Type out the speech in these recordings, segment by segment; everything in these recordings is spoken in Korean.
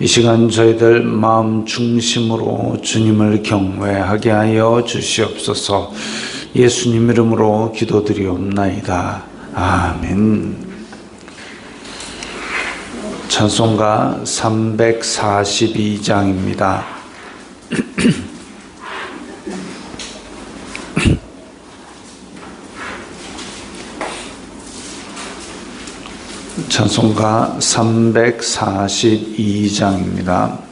이 시간 저희들 마음 중심으로 주님을 경외하게 하여 주시옵소서 예수님 이름으로 기도드리옵나이다. 아멘. 찬송가 342장입니다. 찬송가 342장입니다.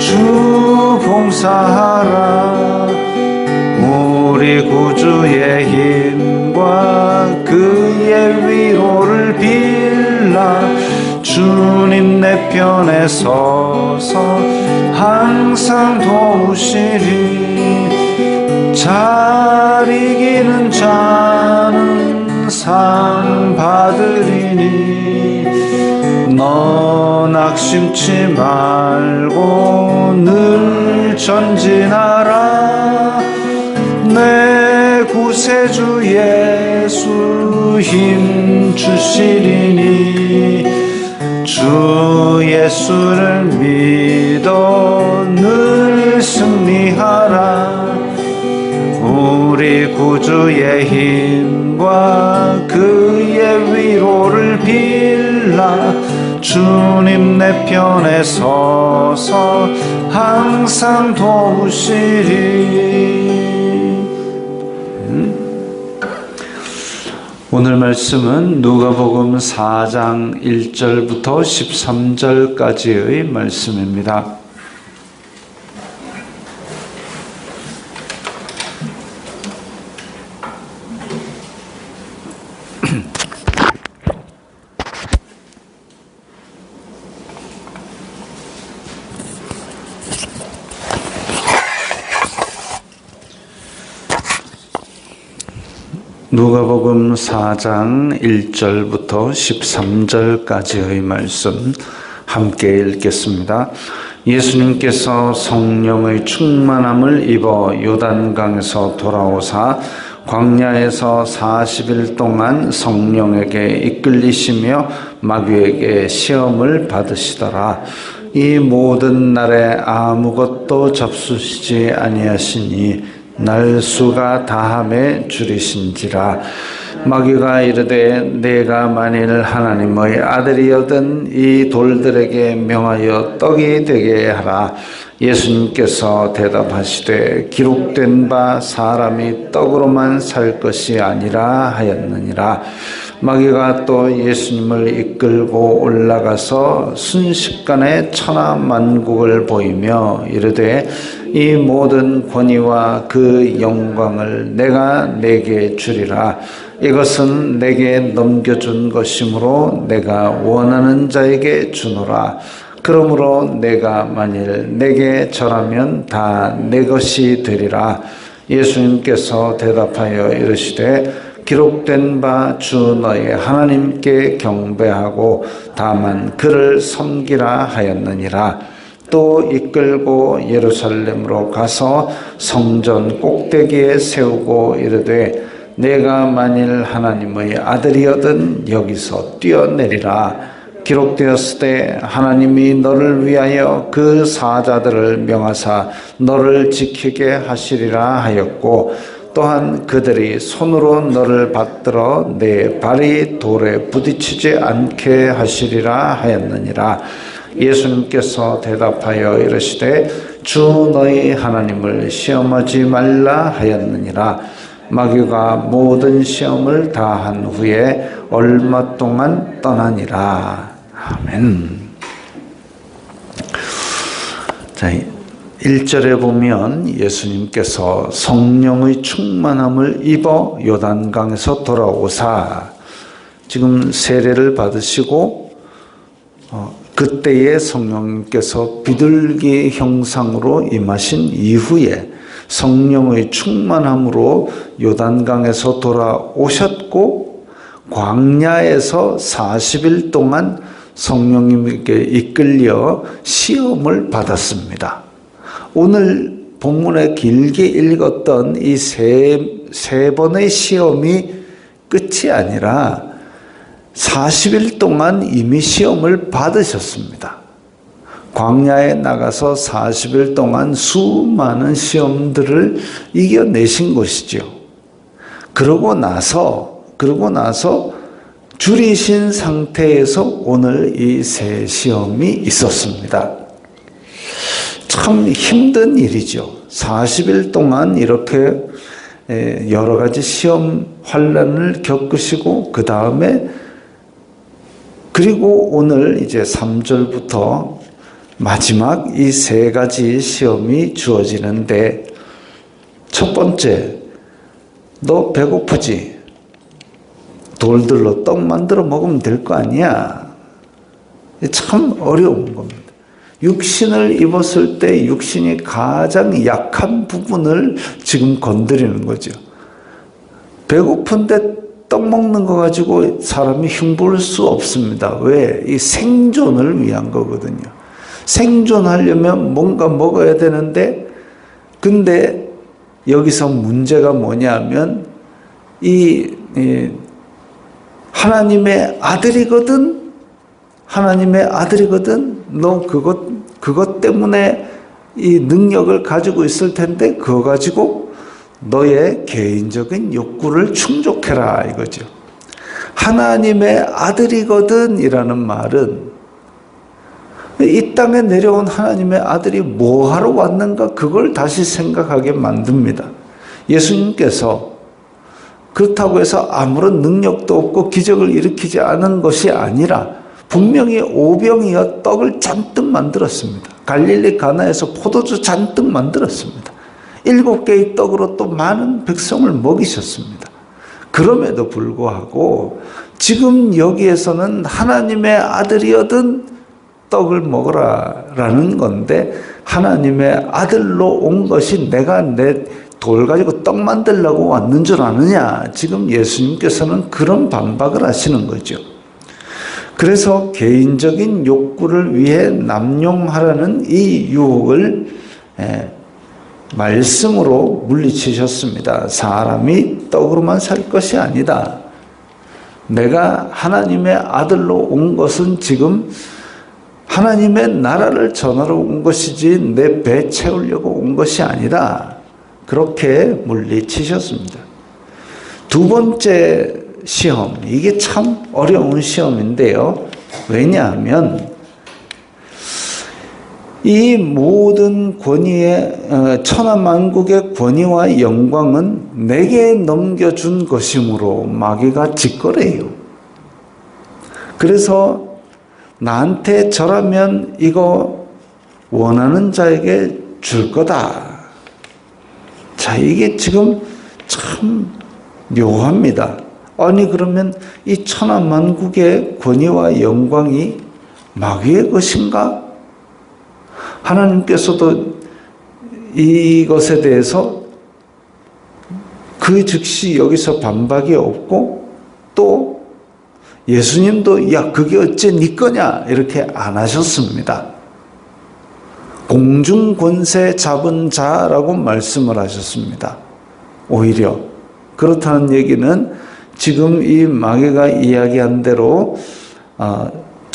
주 봉사하라. 우리 구주의 힘과 그의 위로를 빌라. 주님 내 편에 서서 항상 도우시리. 잘 이기는 자는 상 받으리니. 너 낙심치 말고 늘 전진하라 내 구세주 예수 힘 주시리니. 주 예수를 믿어 늘 승리하라. 우리 구주의 힘과 그의 위로를 빌라. 주님 내 편에 서서 항상 도우시리 오늘 말씀은 누가복음 4장 1절부터 13절까지의 말씀입니다. 누가복음 4장 1절부터 13절까지의 말씀 함께 읽겠습니다. 예수님께서 성령의 충만함을 입어 요단강에서 돌아오사 광야에서 40일 동안 성령에게 이끌리시며 마귀에게 시험을 받으시더라. 이 모든 날에 아무것도 잡수시지 아니하시니 날수가 다함에 줄이신지라. 마귀가 이르되 내가 만일 하나님의 아들이여든 이 돌들에게 명하여 떡이 되게 하라. 예수님께서 대답하시되 기록된 바 사람이 떡으로만 살 것이 아니라 하였느니라. 마귀가 또 예수님을 이끌고 올라가서 순식간에 천하 만국을 보이며 이르되 이 모든 권위와 그 영광을 내가 내게 주리라. 이것은 내게 넘겨준 것이므로 내가 원하는 자에게 주노라. 그러므로 내가 만일 내게 절하면 다 내 것이 되리라. 예수님께서 대답하여 이르시되 기록된 바 주 너의 하나님께 경배하고 다만 그를 섬기라 하였느니라 또 이끌고 예루살렘으로 가서 성전 꼭대기에 세우고 이르되 내가 만일 하나님의 아들이거든 여기서 뛰어내리라. 기록되었을 때 하나님이 너를 위하여 그 사자들을 명하사 너를 지키게 하시리라 하였고 또한 그들이 손으로 너를 받들어 내 발이 돌에 부딪히지 않게 하시리라 하였느니라 예수님께서 대답하여 이르시되 주 너희 하나님을 시험하지 말라 하였느니라. 마귀가 모든 시험을 다한 후에 얼마 동안 떠나니라. 아멘. 자 1절에 보면 예수님께서 성령의 충만함을 입어 요단강에서 돌아오사 지금 세례를 받으시고 어, 그때에 성령님께서 비둘기 형상으로 임하신 이후에 성령의 충만함으로 요단강에서 돌아오셨고 광야에서 40일 동안 성령님께 이끌려 시험을 받았습니다. 오늘 본문에 길게 읽었던 이 세 세 번의 시험이 끝이 아니라 40일 동안 이미 시험을 받으셨습니다. 광야에 나가서 40일 동안 수많은 시험들을 이겨내신 것이죠. 그러고 나서, 그러고 나서 줄이신 상태에서 오늘 이 세 시험이 있었습니다. 참 힘든 일이죠. 40일 동안 이렇게 여러 가지 시험 환란을 겪으시고 그 다음에 그리고 오늘 이제 3절부터 마지막 이 세 가지 시험이 주어지는데 첫 번째 너 배고프지? 돌들로 떡 만들어 먹으면 될 거 아니야. 참 어려운 겁니다. 육신을 입었을 때 육신이 가장 약한 부분을 지금 건드리는 거죠. 배고픈데 떡 먹는 거 가지고 사람이 흉볼 수 없습니다. 왜? 이 생존을 위한 거거든요. 생존하려면 뭔가 먹어야 되는데, 근데 여기서 문제가 뭐냐면, 이, 이 하나님의 아들이거든 하나님의 아들이거든. 너 그것 그것 때문에 이 능력을 가지고 있을 텐데 그거 가지고 너의 개인적인 욕구를 충족해라 이거죠. 하나님의 아들이거든 이라는 말은 이 땅에 내려온 하나님의 아들이 뭐 하러 왔는가 그걸 다시 생각하게 만듭니다. 예수님께서 그렇다고 해서 아무런 능력도 없고 기적을 일으키지 않은 것이 아니라 분명히 오병이어 떡을 잔뜩 만들었습니다. 갈릴리 가나에서 포도주 잔뜩 만들었습니다. 일곱 개의 떡으로 또 많은 백성을 먹이셨습니다. 그럼에도 불구하고 지금 여기에서는 하나님의 아들이어든 떡을 먹으라라는 건데 하나님의 아들로 온 것이 내가 내 돌 가지고 떡 만들려고 왔는 줄 아느냐? 지금 예수님께서는 그런 반박을 하시는 거죠. 그래서 개인적인 욕구를 위해 남용하라는 이 유혹을 예, 말씀으로 물리치셨습니다. 사람이 떡으로만 살 것이 아니다. 내가 하나님의 아들로 온 것은 지금 하나님의 나라를 전하러 온 것이지 내 배 채우려고 온 것이 아니다. 그렇게 물리치셨습니다. 두 번째 시험, 이게 참 어려운 시험인데요. 왜냐하면 이 모든 권위의 어, 천하만국의 권위와 영광은 내게 넘겨준 것이므로 마귀가 짓거래요. 그래서 나한테 절하면 이거 원하는 자에게 줄 거다. 자, 이게 지금 참 묘합니다. 아니, 그러면 이 천하만국의 권위와 영광이 마귀의 것인가? 하나님께서도 이것에 대해서 그 즉시 여기서 반박이 없고 또 예수님도 야 그게 어째 네 거냐 이렇게 안 하셨습니다. 공중 권세 잡은 자라고 말씀을 하셨습니다. 오히려 그렇다는 얘기는 지금 이 마귀가 이야기한 대로 어,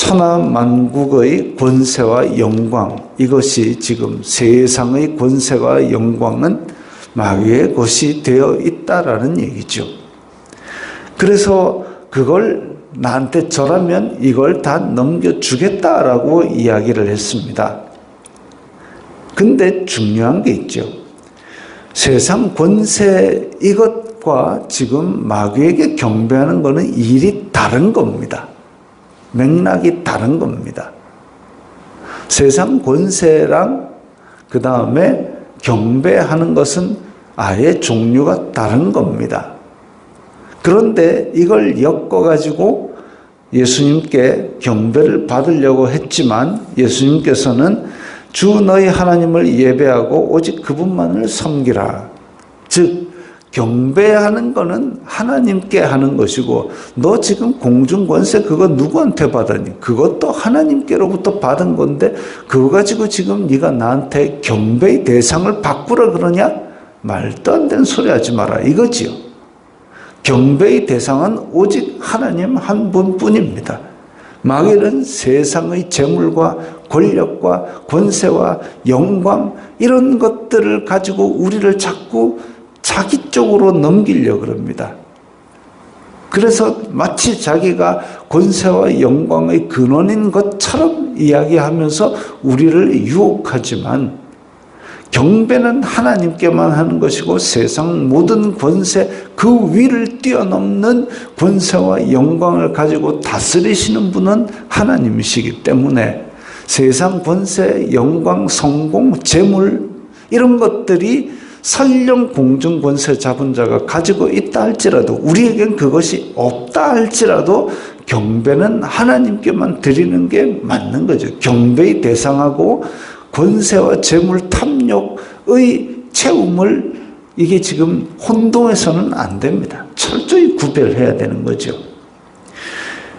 천하 만국의 권세와 영광 이것이 지금 세상의 권세와 영광은 마귀의 것이 되어 있다라는 얘기죠. 그래서 그걸 나한테 절하면 이걸 다 넘겨주겠다라고 이야기를 했습니다. 근데 중요한 게 있죠. 세상 권세 이것과 지금 마귀에게 경배하는 것은 일이 다른 겁니다. 맥락이 다른 겁니다. 세상 권세랑 그 다음에 경배하는 것은 아예 종류가 다른 겁니다. 그런데 이걸 엮어가지고 예수님께 경배를 받으려고 했지만 예수님께서는 주 너희 하나님을 예배하고 오직 그분만을 섬기라. 즉, 경배하는 거는 하나님께 하는 것이고 너 지금 공중 권세 그거 누구한테 받았니? 그것도 하나님께로부터 받은 건데 그거 가지고 지금 네가 나한테 경배의 대상을 바꾸라 그러냐? 말도 안 되는 소리 하지 마라 이거지요. 경배의 대상은 오직 하나님 한 분뿐입니다. 마귀는 세상의 재물과 권력과 권세와 영광 이런 것들을 가지고 우리를 자꾸 자기 쪽으로 넘기려 그럽니다. 그래서 마치 자기가 권세와 영광의 근원인 것처럼 이야기하면서 우리를 유혹하지만 경배는 하나님께만 하는 것이고 세상 모든 권세 그 위를 뛰어넘는 권세와 영광을 가지고 다스리시는 분은 하나님이시기 때문에 세상 권세, 영광, 성공, 재물 이런 것들이 설령 공중 권세 잡은 자가 가지고 있다 할지라도 우리에겐 그것이 없다 할지라도 경배는 하나님께만 드리는 게 맞는 거죠. 경배의 대상하고 권세와 재물 탐욕의 채움을 이게 지금 혼동해서는 안 됩니다. 철저히 구별해야 되는 거죠.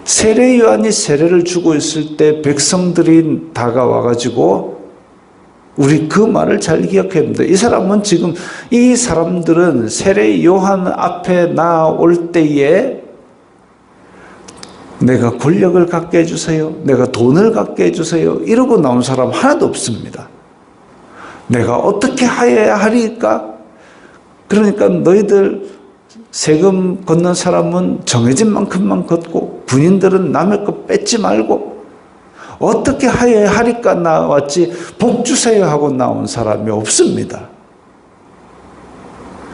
세례 요한이 세례를 주고 있을 때 백성들이 다가와 가지고 우리 그 말을 잘 기억해야 됩니다. 이 사람은 지금 이 사람들은 세례 요한 앞에 나올 때에 내가 권력을 갖게 해주세요. 내가 돈을 갖게 해주세요. 이러고 나온 사람 하나도 없습니다. 내가 어떻게 하여야 하리까? 그러니까 너희들 세금 걷는 사람은 정해진 만큼만 걷고 군인들은 남의 거 뺏지 말고 어떻게 하여야 하리까 나왔지 복 주세요 하고 나온 사람이 없습니다.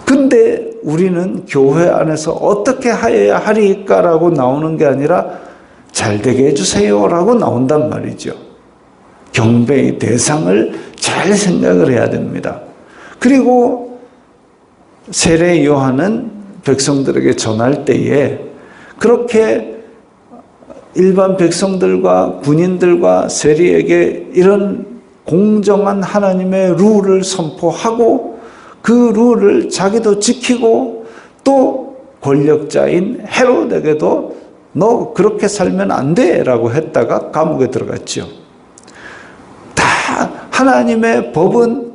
근데 우리는 교회 안에서 어떻게 하여야 하리까라고 나오는 게 아니라 잘 되게 해주세요라고 나온단 말이죠. 경배의 대상을 잘 생각을 해야 됩니다. 그리고 세례 요한은 백성들에게 전할 때에 그렇게 일반 백성들과 군인들과 세리에게 이런 공정한 하나님의 룰을 선포하고 그 룰을 자기도 지키고 또 권력자인 헤롯에게도 너 그렇게 살면 안 돼 라고 했다가 감옥에 들어갔죠. 다 하나님의 법은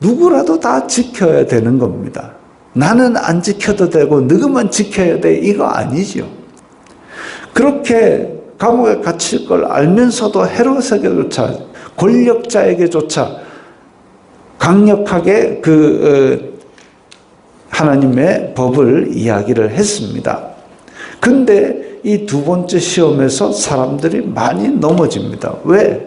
누구라도 다 지켜야 되는 겁니다. 나는 안 지켜도 되고 너희만 지켜야 돼 이거 아니죠. 그렇게 감옥에 갇힐 걸 알면서도 헤롯에게조차 권력자에게조차 강력하게 그 어, 하나님의 법을 이야기를 했습니다. 근데 이 두 번째 시험에서 사람들이 많이 넘어집니다. 왜?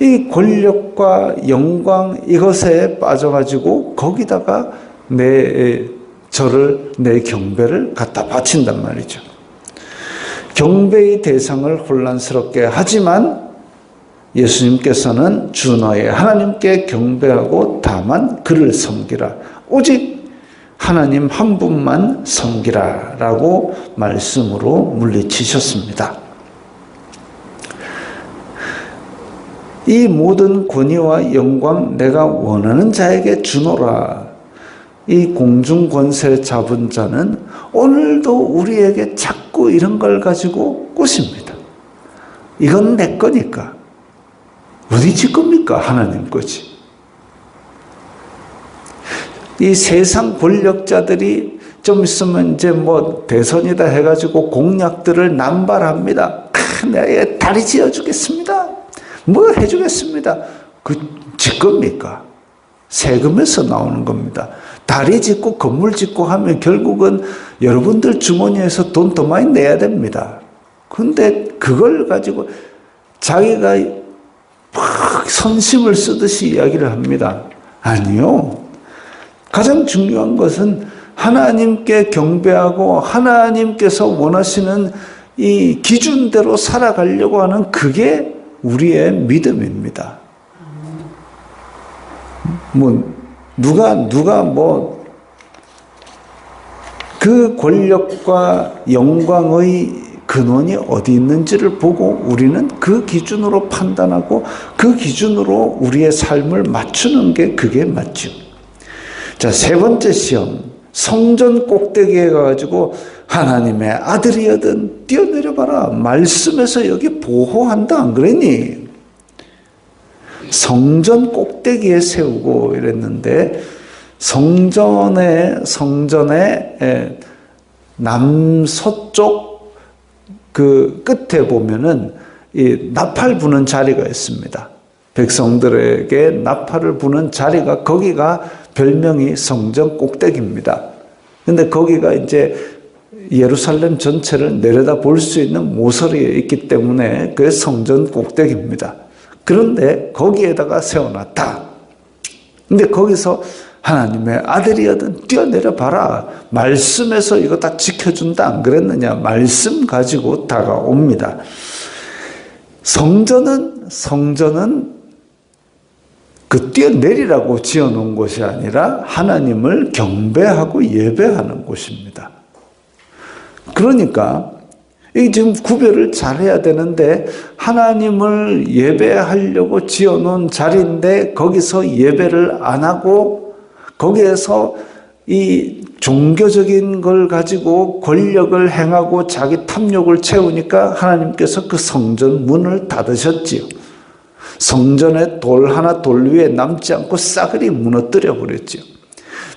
이 권력과 영광 이것에 빠져가지고 거기다가 내 저를 내 경배를 갖다 바친단 말이죠. 경배의 대상을 혼란스럽게 하지만 예수님께서는 준하에 하나님께 경배하고 다만 그를 섬기라. 오직 하나님 한 분만 섬기라. 라고 말씀으로 물리치셨습니다. 이 모든 권위와 영광 내가 원하는 자에게 주노라. 이 공중 권세 잡은 자는 오늘도 우리에게 자꾸 이런 걸 가지고 꼬십니다. 이건 내 거니까. 어디 지 겁니까? 하나님 거지. 이 세상 권력자들이 좀 있으면 이제 뭐 대선이다 해가지고 공약들을 남발합니다. 아, 내가 다리 지어주겠습니다. 뭐 해주겠습니다. 그 지 겁니까? 세금에서 나오는 겁니다. 다리 짓고 건물 짓고 하면 결국은 여러분들 주머니에서 돈 더 많이 내야 됩니다. 근데 그걸 가지고 자기가 막 선심을 쓰듯이 이야기를 합니다. 아니요. 가장 중요한 것은 하나님께 경배하고 하나님께서 원하시는 이 기준대로 살아가려고 하는 그게 우리의 믿음입니다. 뭐 누가 누가 뭐 그 권력과 영광의 근원이 어디 있는지를 보고 우리는 그 기준으로 판단하고 그 기준으로 우리의 삶을 맞추는 게 그게 맞죠. 자, 세 번째 시험. 성전 꼭대기에 가가지고 하나님의 아들이여든 뛰어내려봐라. 말씀에서 여기 보호한다. 안 그랬니? 성전 꼭대기에 세우고 이랬는데 성전의 성전의 남서쪽 그 끝에 보면은 이 나팔 부는 자리가 있습니다. 백성들에게 나팔을 부는 자리가 거기가 별명이 성전 꼭대기입니다. 근데 거기가 이제 예루살렘 전체를 내려다 볼 수 있는 모서리에 있기 때문에 그 성전 꼭대기입니다. 그런데 거기에다가 세워놨다. 근데 거기서 하나님의 아들이거든 뛰어내려 봐라. 말씀에서 이거 다 지켜준다. 안 그랬느냐? 말씀 가지고 다가옵니다. 성전은, 성전은 그 뛰어내리라고 지어놓은 곳이 아니라 하나님을 경배하고 예배하는 곳입니다. 그러니까 이 지금 구별을 잘해야 되는데 하나님을 예배하려고 지어놓은 자리인데 거기서 예배를 안 하고 거기에서 이 종교적인 걸 가지고 권력을 행하고 자기 탐욕을 채우니까 하나님께서 그 성전 문을 닫으셨지요. 성전에 돌 하나 돌 위에 남지 않고 싸그리 무너뜨려 버렸지요.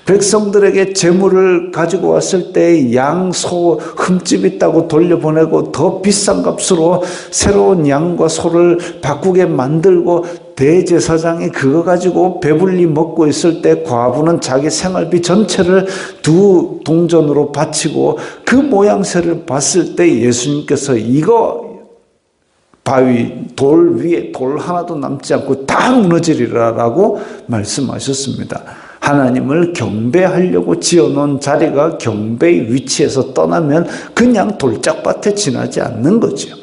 백성들에게 재물을 가지고 왔을 때 양, 소 흠집 있다고 돌려보내고 더 비싼 값으로 새로운 양과 소를 바꾸게 만들고 대제사장이 그거 가지고 배불리 먹고 있을 때 과부는 자기 생활비 전체를 두 동전으로 바치고 그 모양새를 봤을 때 예수님께서 이거 바위 돌 위에 돌 하나도 남지 않고 다 무너지리라라고 말씀하셨습니다. 하나님을 경배하려고 지어놓은 자리가 경배의 위치에서 떠나면 그냥 돌짝밭에 지나지 않는 거죠.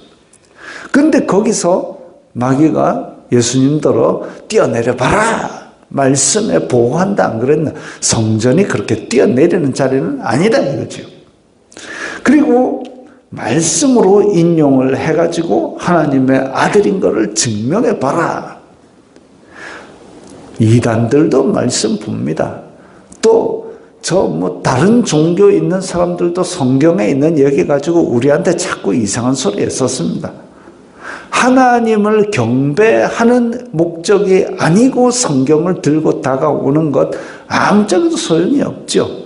근데 거기서 마귀가 예수님더러 뛰어내려 봐라. 말씀에 보호한다 안 그랬나? 성전이 그렇게 뛰어내리는 자리는 아니다 이거죠. 그리고 말씀으로 인용을 해가지고 하나님의 아들인 것을 증명해 봐라. 이단들도 말씀 봅니다. 또 저 뭐 다른 종교 있는 사람들도 성경에 있는 얘기 가지고 우리한테 자꾸 이상한 소리 했었습니다. 하나님을 경배하는 목적이 아니고 성경을 들고 다가오는 것 아무짝에도 소용이 없죠.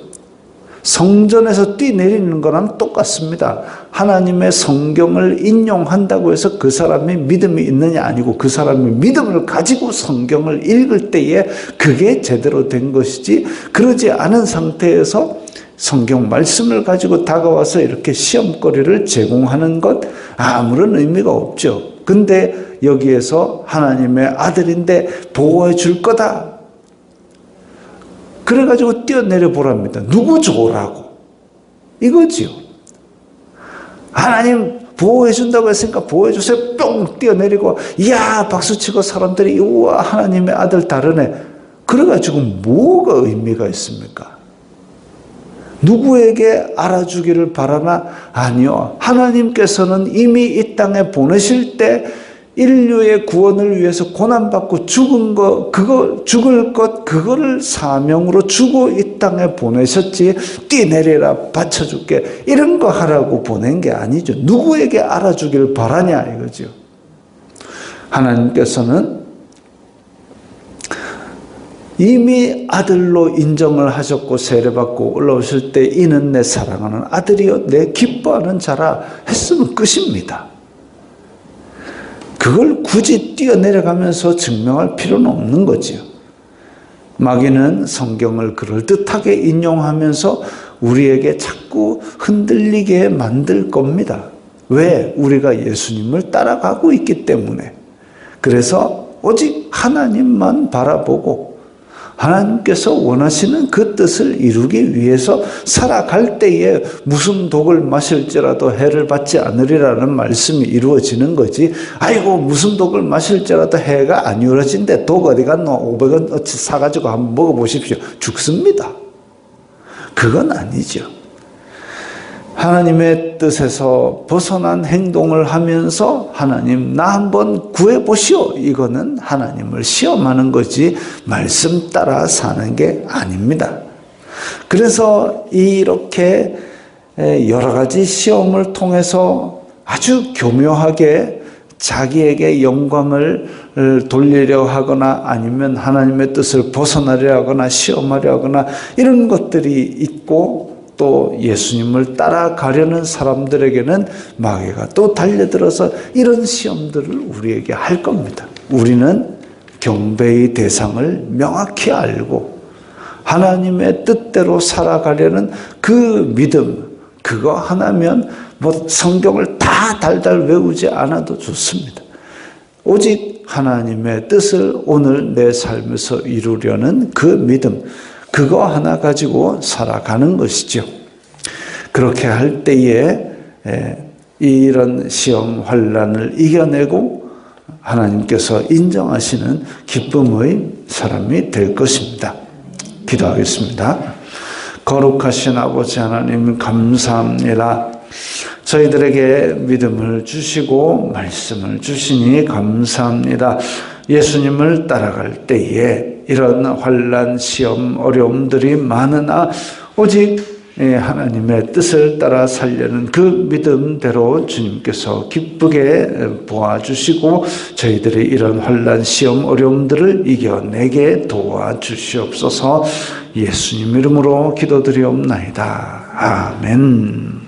성전에서 뛰내리는 거랑 똑같습니다. 하나님의 성경을 인용한다고 해서 그 사람이 믿음이 있느냐 아니고 그 사람이 믿음을 가지고 성경을 읽을 때에 그게 제대로 된 것이지 그러지 않은 상태에서 성경 말씀을 가지고 다가와서 이렇게 시험거리를 제공하는 것 아무런 의미가 없죠. 근데 여기에서 하나님의 아들인데 보호해 줄 거다. 그래가지고 뛰어내려 보랍니다. 누구 좋으라고? 이거지요. 하나님 보호해 준다고 했으니까 보호해 주세요. 뿅 뛰어내리고, 이야, 박수 치고 사람들이, 우와, 하나님의 아들 다르네. 그래가지고 뭐가 의미가 있습니까? 누구에게 알아주기를 바라나? 아니요. 하나님께서는 이미 이 땅에 보내실 때 인류의 구원을 위해서 고난받고 죽은 거, 그거, 죽을 것, 그거를 사명으로 주고 이 땅에 보내셨지, 뛰내려라, 바쳐줄게. 이런 거 하라고 보낸 게 아니죠. 누구에게 알아주기를 바라냐, 이거죠. 하나님께서는 이미 아들로 인정을 하셨고 세례받고 올라오실 때 이는 내 사랑하는 아들이요 내 기뻐하는 자라 했으면 끝입니다. 그걸 굳이 뛰어내려가면서 증명할 필요는 없는 거지요. 마귀는 성경을 그럴듯하게 인용하면서 우리에게 자꾸 흔들리게 만들 겁니다. 왜? 우리가 예수님을 따라가고 있기 때문에. 그래서 오직 하나님만 바라보고 하나님께서 원하시는 그 뜻을 이루기 위해서 살아갈 때에 무슨 독을 마실지라도 해를 받지 않으리라는 말씀이 이루어지는 거지. 아이고, 무슨 독을 마실지라도 해가 안 이루어진데 독 어디 갔노? 500원 어치 사가지고 한번 먹어보십시오. 죽습니다. 그건 아니죠. 하나님의 뜻에서 벗어난 행동을 하면서 하나님 나 한번 구해 보시오. 이거는 하나님을 시험하는 거지 말씀 따라 사는 게 아닙니다. 그래서 이렇게 여러 가지 시험을 통해서 아주 교묘하게 자기에게 영광을 돌리려 하거나 아니면 하나님의 뜻을 벗어나려 하거나 시험하려 하거나 이런 것들이 있고 또 예수님을 따라가려는 사람들에게는 마귀가 또 달려들어서 이런 시험들을 우리에게 할 겁니다. 우리는 경배의 대상을 명확히 알고 하나님의 뜻대로 살아가려는 그 믿음, 그거 하나면 뭐 성경을 다 달달 외우지 않아도 좋습니다. 오직 하나님의 뜻을 오늘 내 삶에서 이루려는 그 믿음, 그거 하나 가지고 살아가는 것이죠. 그렇게 할 때에 이런 시험 환란을 이겨내고 하나님께서 인정하시는 기쁨의 사람이 될 것입니다. 기도하겠습니다. 거룩하신 아버지 하나님 감사합니다. 저희들에게 믿음을 주시고 말씀을 주시니 감사합니다. 예수님을 따라갈 때에 이런 환란, 시험, 어려움들이 많으나 오직 하나님의 뜻을 따라 살려는 그 믿음대로 주님께서 기쁘게 보아주시고 저희들의 이런 환란, 시험, 어려움들을 이겨내게 도와주시옵소서 예수님 이름으로 기도드리옵나이다. 아멘.